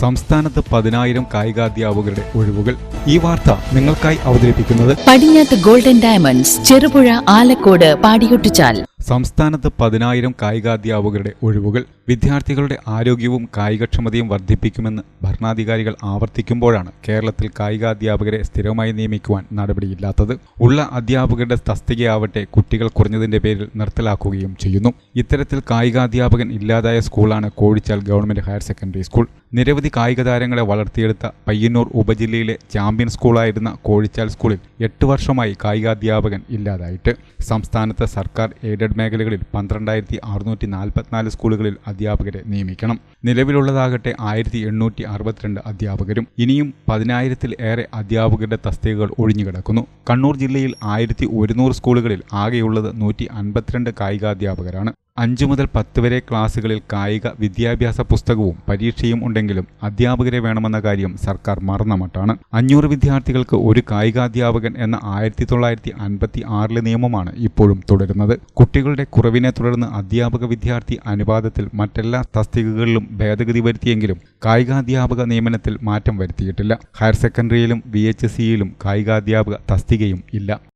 സംസ്ഥാനത്ത് പതിനായിരം കായികാധ്യാപകരുടെ ഒഴിവുകൾ. ഈ വാർത്ത നിങ്ങൾക്കായി അവതരിപ്പിക്കുന്നത് പടിഞ്ഞാത്ത് ഗോൾഡൻ ഡയമണ്ട്സ് ചെറുപുഴ ആലക്കോട് പാടിയൊട്ടിച്ചാൽ. സംസ്ഥാനത്ത് പതിനായിരം കായികാധ്യാപകരുടെ ഒഴിവുകൾ വിദ്യാർത്ഥികളുടെ ആരോഗ്യവും കായികക്ഷമതയും വർദ്ധിപ്പിക്കുമെന്ന് ഭരണാധികാരികൾ ആവർത്തിക്കുമ്പോഴാണ് കേരളത്തിൽ കായികാധ്യാപകരെ സ്ഥിരമായി നിയമിക്കുവാൻ നടപടിയില്ലാത്തത്. ഉള്ള അധ്യാപകരുടെ തസ്തികയാവട്ടെ കുട്ടികൾ കുറഞ്ഞതിന്റെ പേരിൽ നിർത്തലാക്കുകയും ചെയ്യുന്നു. ഇത്തരത്തിൽ കായികാധ്യാപകൻ ഇല്ലാതായ സ്കൂളാണ് Kozhichal government higher secondary school. നിരവധി കായിക താരങ്ങളെ വളർത്തിയെടുത്ത പയ്യന്നൂർ ഉപജില്ലയിലെ ചാമ്പ്യൻ സ്കൂളായിരുന്ന കോഴിച്ചാൽ സ്കൂളിൽ എട്ട് വർഷമായി കായികാധ്യാപകൻ ഇല്ലാതായിട്ട്. സംസ്ഥാനത്ത് സർക്കാർ എയ്ഡഡ് മേഖലകളിൽ പന്ത്രണ്ടായിരത്തി അറുന്നൂറ്റി നാൽപ്പത്തിനാല് സ്കൂളുകളിൽ അധ്യാപകരെ നിയമിക്കണം. നിലവിലുള്ളതാകട്ടെ ആയിരത്തി എണ്ണൂറ്റി അറുപത്തിരണ്ട് അധ്യാപകരും ഇനിയും പതിനായിരത്തിൽ ഏറെ അധ്യാപകരുടെ തസ്തികകൾ ഒഴിഞ്ഞുകിടക്കുന്നു കണ്ണൂർ ജില്ലയിൽ ആയിരത്തി ഒരുന്നൂറ് സ്കൂളുകളിൽ ആകെയുള്ളത് നൂറ്റി അൻപത്തിരണ്ട് കായികാധ്യാപകരാണ്. അഞ്ചു മുതൽ പത്ത് വരെ ക്ലാസ്സുകളിൽ കായിക വിദ്യാഭ്യാസ പുസ്തകവും പരീക്ഷയും ഉണ്ടെങ്കിലും അധ്യാപകരെ വേണമെന്ന കാര്യം സർക്കാർ മറന്ന മട്ടാണ്. അഞ്ഞൂറ് വിദ്യാർത്ഥികൾക്ക് ഒരു കായികാധ്യാപകൻ എന്ന ആയിരത്തി തൊള്ളായിരത്തി അൻപത്തി ആറിലെ നിയമമാണ് ഇപ്പോഴും തുടരുന്നത്. കുട്ടികളുടെ കുറവിനെ തുടർന്ന് അധ്യാപക വിദ്യാർത്ഥി അനുപാതത്തിൽ മറ്റെല്ലാ തസ്തികകളിലും ഭേദഗതി വരുത്തിയെങ്കിലും കായികാധ്യാപക നിയമനത്തിൽ മാറ്റം വരുത്തിയിട്ടില്ല. ഹയർ സെക്കൻഡറിയിലും വി എച്ച് സിയിലും കായികാധ്യാപക തസ്തികയും ഇല്ല.